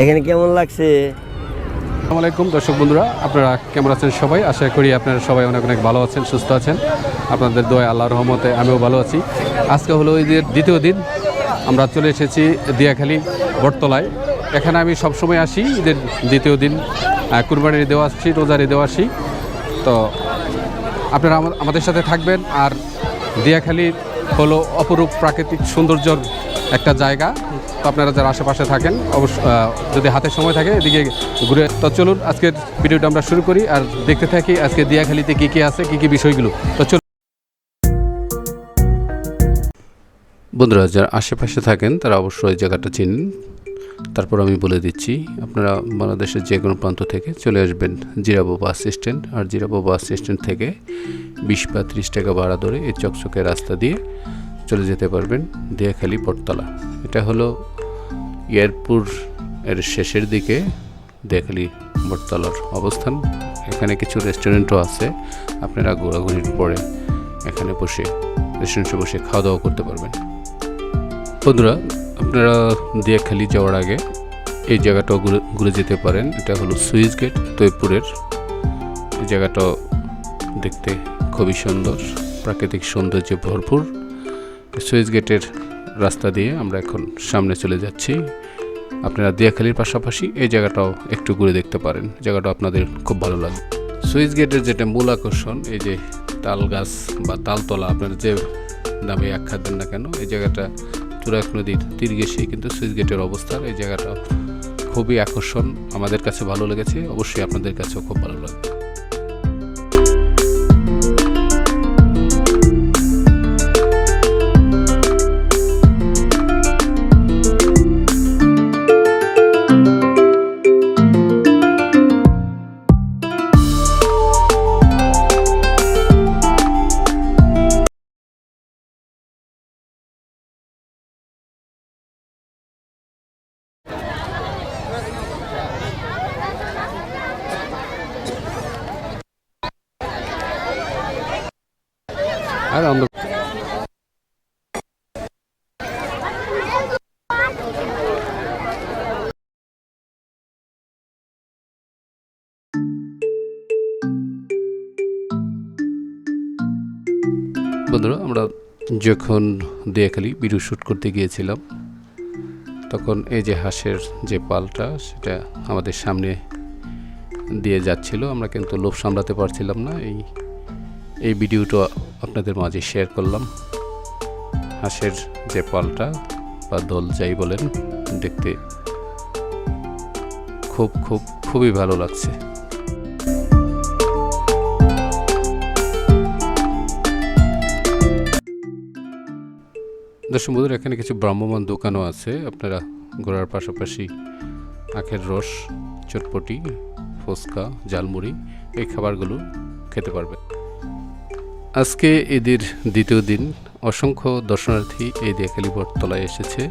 এখানে কেমন লাগছে? আসসালামু আলাইকুম, দর্শক বন্ধুরা, আপনারা কেমন আছেন সবাই? আশা করি আপনারা সবাই অনেক অনেক ভালো আছেন, সুস্থ আছেন। আপনাদের দোয়া আল্লাহ রহমতে আমিও ভালো আছি। আজকে হলো ঈদের দ্বিতীয় দিন। আমরা চলে এসেছি দিয়াখালী বটতলায়। এখানে আমি সবসময় আসি, ঈদের দ্বিতীয় দিন কুরবানির দেওয়া আসছি, রোজার ঈদেও আসি। তো আপনারা আমা- আমাদের সাথে থাকবেন। আর দিয়াখালী হলো অপরূপ প্রাকৃতিক সৌন্দর্যর একটা জায়গা। তো আপনারা যারা আশেপাশে থাকেন, অবশ্য যদি হাতে সময় থাকে এদিকে ঘুরে। তো চলুন, আজকের ভিডিওটা আমরা শুরু করি আর দেখতে থাকি আজকে দিয়াখালিতে কী কী আছে, কী কী বিষয়গুলো। তো চলুন। বন্ধুরা, যারা আশেপাশে থাকেন, তারা অবশ্যই জায়গাটা চিনেন। তারপর আমি বলে দিচ্ছি, আপনারা বাংলাদেশের যে কোনো প্রান্ত থেকে চলে আসবেন জিরাবো বাস স্ট্যান্ড। আর জিরাবো বাস স্ট্যান্ড থেকে বিশ বা ত্রিশ টাকা ভাড়া ধরে এই চকচকে রাস্তা দিয়ে চলে যেতে পারবেন দিয়াখালী বটতলা এটা হলো এয়ারপুর এর শেষের দিকে দিয়াখালী বটতলার অবস্থান। এখানে কিছু রেস্টুরেন্টও আছে। আপনারা ঘোরাঘুরির পরে এখানে বসে রেস্টুরেন্টে বসে খাওয়া দাওয়া করতে পারবেন। বন্ধুরা, আপনারা দিয়াখালি যাওয়ার আগে এই জায়গাটাও ঘুরে ঘুরে যেতে পারেন। এটা হলো সুইচ গেট, তৈপুরের। এই জায়গাটাও দেখতে খুবই সুন্দর। প্রাকৃতিক সৌন্দর্যে ভরপুর। সুইচ গেটের রাস্তা দিয়ে আমরা এখন সামনে চলে যাচ্ছি। আপনারা দিয়াখালির পাশাপাশি এই জায়গাটাও একটু ঘুরে দেখতে পারেন। জায়গাটা আপনাদের খুব ভালো লাগবে সুইচ গেটের যেটা মূল আকর্ষণ, এই যে তাল গাছ বা তালতলা, আপনারা যে নামে আখ্যা দেন না কেন, এই জায়গাটা তুরাক নদীর তীর ঘেঁষে কিন্তু সুইচ গেটের অবস্থান এই জায়গাটা খুবই আকর্ষণ। আমাদের কাছে ভালো লেগেছে, অবশ্যই আপনাদের কাছেও খুব ভালো লাগবে। বন্ধুরা, আমরা যখন দিয়াখালি ভিডিও শ্যুট করতে গিয়েছিলাম, তখন এই যে হাঁসের যে পালটা, সেটা আমাদের সামনে দিয়ে যাচ্ছিল। আমরা কিন্তু লোভ সামলাতে পারছিলাম না। এই এই ভিডিওটা আপনাদের মাঝে শেয়ার করলাম। হাঁসের যে পালটা, বা দোল যাই বলেন, দেখতে খুব খুব, খুবই ভালো লাগছে। দর্শক বন্ধুরা, এখানে কিছু ভ্রাম্যমান দোকানও আছে। আপনারা ঘোরার পাশাপাশি আখের রস, চটপটি ফুচকা জালমুড়ি এই খাবারগুলো খেতে পারবেন। আজকে ঈদের দ্বিতীয় দিন। অসংখ্য দর্শনার্থী এই দিয়াখালী বটতলায় এসেছে।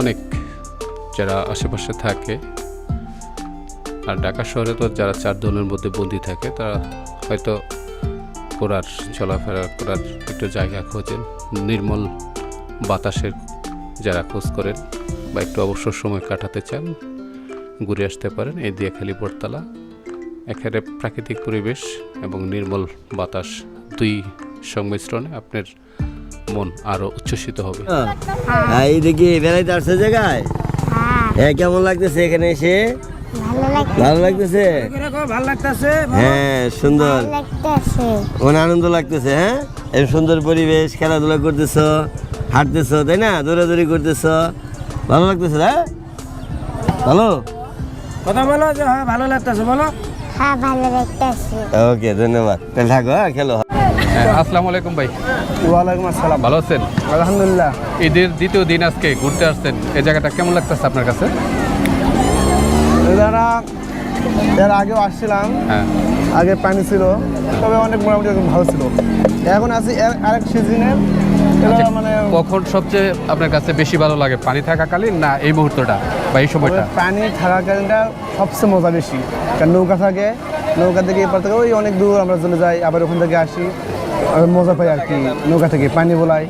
অনেক যারা আশেপাশে থাকে। আর ঢাকা শহরে তো যারা চার দলের মধ্যে বন্দি থাকে, তারা হয়তো করার চলাফেরা করার একটু জায়গা খোঁজেন। নির্মল বাতাসের যারা খোঁজ করেন বা একটু অবসর সময় কাটাতে চান ঘুরে আসতে পারেন এই দিয়াখালী বটতলা। এখানে প্রাকৃতিক পরিবেশ এবং নির্মল বাতাস দুই সংমিশ্রণে আপনার মন আরও উচ্ছ্বসিত হবে। হ্যাঁ। এই দেখি বেড়াইতে আসছে জায়গায়? হ্যাঁ কেমন লাগতেছে এখানে এসে? ভালো লাগতেছে? হ্যাঁ সুন্দর। মনে আনন্দ লাগতেছে হ্যাঁ? এই সুন্দর পরিবেশ খেলাধুলা করতেছ হাঁটতেছ তাই না? দৌড়াদৌড়ি করতেছ। ভালো লাগতেছে না ভালো? কথা বলো যে হ্যাঁ ভালো লাগতেছে বলো। হ্যাঁ ভালো লাগতেছে। ওকে ধন্যবাদ। তাহলে থাকো হ্যাঁ খেলো। হ্যাঁ, আসসালামু আলাইকুম ভাই। ওয়ালাইকুম আসসালাম। ভালো আছেন? আলহামদুলিল্লাহ। ঈদের দ্বিতীয় দিন আজকে ঘুরতে আসছেন। এই জায়গাটা কেমন লাগতেছে আপনার কাছে? আগেও আসছিলাম। হ্যাঁ। আগে পানি ছিল তবে অনেক মোটামুটি ভালো ছিল। এখন আছি আরেক সিজনের আচ্ছা, মানে কখন সবচেয়ে আপনার কাছে বেশি ভালো লাগে পানি থাকাকালীন না এই মুহূর্তটা বা এই সময়টা? পানি থাকাকালীনটা সবচেয়ে মজা বেশি। কারণ নৌকা থাকে নৌকা থেকে এপার থেকে ওই অনেক দূর আমরা চলে যাই আবার ওখান থেকে আসি। মজা পাই আর কি নৌকা থেকে পানি বোলাই।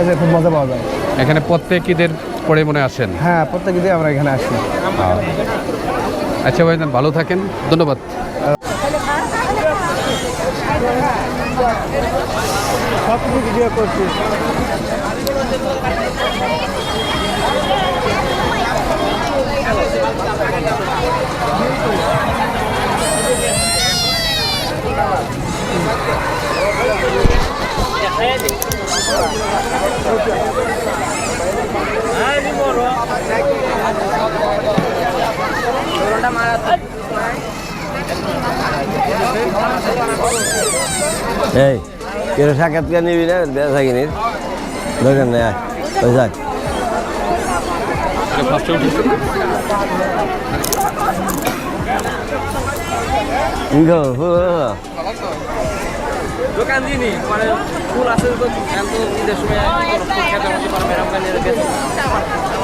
এতে খুব মজা পাওয়া যায়। এখানে প্রত্যেক ঈদের পরে মনে আসেন? হ্যাঁ প্রত্যেক দিন আমরা এখানে আসি। আচ্ছা ভাই ভালো থাকেন। ধন্যবাদ। সব কিছু করছি। এই কেন সাক্ষাৎকার নিবি না বেড়া থাকিনি দরকার নেই ওই যাক। দোকান দিনই মানে ফুল আছে তো সময়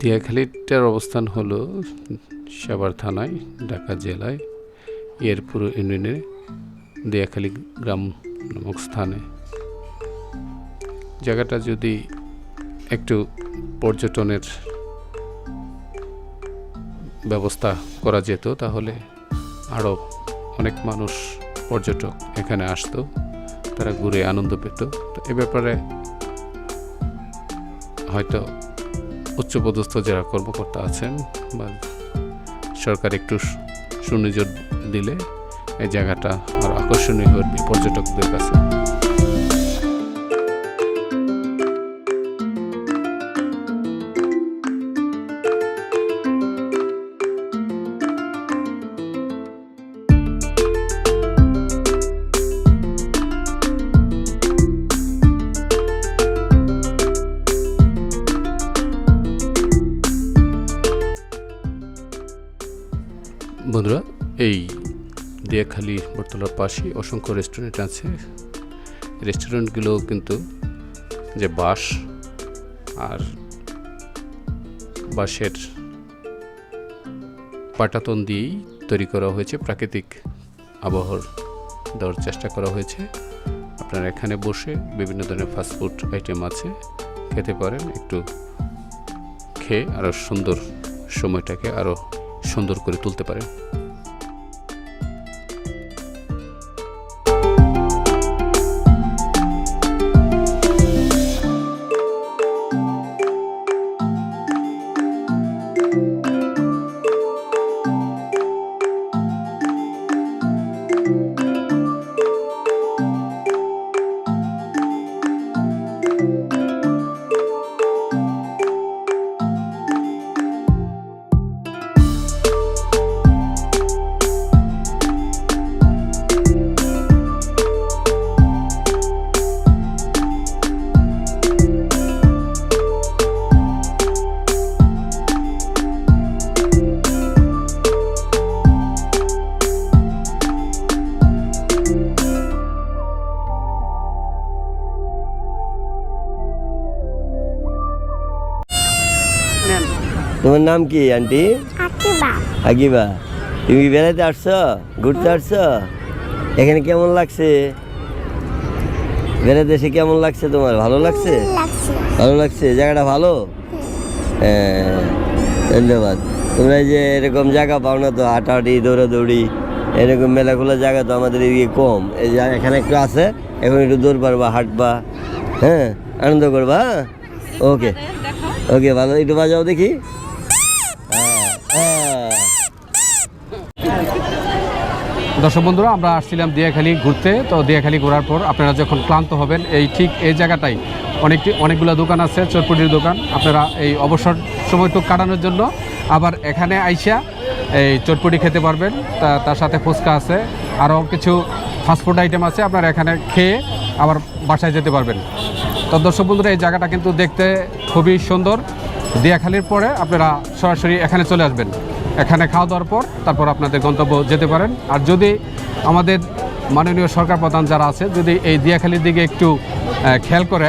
দিয়াখালীটার অবস্থান হলো সাভার থানায়, ঢাকা জেলায়, এরপুর ইউনিয়নের দিয়াখালী গ্রাম নামক স্থানে। জায়গাটা যদি একটু পর্যটনের ব্যবস্থা করা যেত, তাহলে আরও অনেক মানুষ পর্যটক এখানে আসতো, তারা ঘুরে আনন্দ পেত। তো এ ব্যাপারে হয়তো উচ্চপদস্থ যারা কর্মকর্তা আছেন বা সরকার একটু সুনিযোগ দিলে এই জায়গাটা আরও আকর্ষণীয় হয়ে পর্যটকদের কাছে। দিয়াখালি বটতলার পাশে অসংখ্য রেস্টুরেন্ট আছে। রেস্টুরেন্টগুলো কিন্তু যে বাঁশ আর বাঁশের পাটাতন দিয়েই তৈরি করা হয়েছে। প্রাকৃতিক আবহাওয়ার দেওয়ার চেষ্টা করা হয়েছে। আপনারা এখানে বসে বিভিন্ন ধরনের ফাস্টফুড আইটেম আছে, খেতে পারেন। একটু খেয়ে আরও সুন্দর সময়টাকে আরও সুন্দর করে তুলতে পারেন। তোমার নাম কি আন্টি? আকিবা। আকিবা। তুমি কি বেড়াতে আসছো? ঘুরতে আসছো? এখানে কেমন লাগছে? বেড়াতে এসে কেমন লাগছে তোমার? ভালো লাগছে? ভালো লাগছে? জায়গাটা ভালো? হ্যাঁ ধন্যবাদ। তোমরা যে এরকম জায়গা পাও না তো হাঁটাহাঁটি দৌড়াদৌড়ি এরকম মেলাগুলো জায়গা তো আমাদের এদিকে কম। এই যে এখানে একটু আছে এখন একটু দৌড় পারবা হাঁটবা। হ্যাঁ আনন্দ করবা হ্যাঁ? ওকে ওকে ভালো। একটু বাজাও দেখি। দর্শক বন্ধুরা, আমরা আসছিলাম দিয়াখালী ঘুরতে। তো দিয়াখালী ঘোরার পর আপনারা যখন ক্লান্ত হবেন, এই ঠিক এই জায়গাটাই অনেকটি অনেকগুলো দোকান আছে চটপটির দোকান। আপনারা এই অবসর সময়টুক কাটানোর জন্য আবার এখানে আইসা এই চটপটি খেতে পারবেন। তা তার সাথে ফুচকা আছে, আরও কিছু ফাস্টফুড আইটেম আছে আপনারা এখানে খেয়ে আবার বাসায় যেতে পারবেন। তো দর্শক বন্ধুরা, এই জায়গাটা কিন্তু দেখতে খুবই সুন্দর। দিয়াখালির পরে আপনারা সরাসরি এখানে চলে আসবেন। এখানে খাওয়া দাওয়ার পর তারপর আপনাদের গন্তব্য যেতে পারেন। আর যদি আমাদের মাননীয় সরকার প্রধান যারা আছে, যদি এই দিয়াখালির দিকে একটু খেয়াল করে,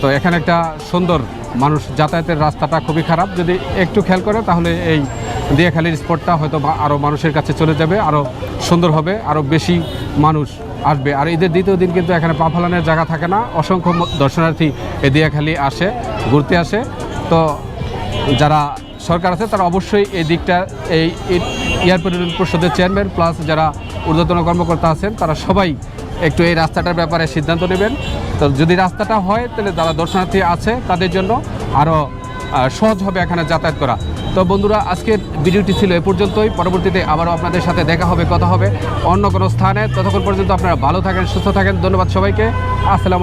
তো এখানে একটা সুন্দর মানুষ যাতায়াতের রাস্তাটা খুবই খারাপ। যদি একটু খেয়াল করে, তাহলে এই দিয়াখালির স্পটটা হয়তো আরও মানুষের কাছে চলে যাবে আরও সুন্দর হবে আরও বেশি মানুষ আসবে। আর ঈদের দ্বিতীয় দিন কিন্তু এখানে পা ফেলানোর জায়গা থাকে না। অসংখ্য দর্শনার্থী এই দিয়াখালি আসে, ঘুরতে আসে। তো যারা সরকার আছে, তারা অবশ্যই এই দিকটা, এই এয়ারপোর্ট পরিষদের চেয়ারম্যান প্লাস যারা ঊর্ধ্বতন কর্মকর্তা আছেন, তারা সবাই একটু এই রাস্তাটার ব্যাপারে সিদ্ধান্ত নেবেন। তো যদি রাস্তাটা হয়, তাহলে যারা দর্শনার্থী আছে, তাদের জন্য আরও সহজ হবে এখানে যাতায়াত করা। তো বন্ধুরা, আজকের ভিডিওটি ছিল এ পর্যন্তই। পরবর্তীতে আবারও আপনাদের সাথে দেখা হবে, কথা হবে অন্য কোনো স্থানে। ততক্ষণ পর্যন্ত আপনারা ভালো থাকেন, সুস্থ থাকেন। ধন্যবাদ সবাইকে। আসসালাম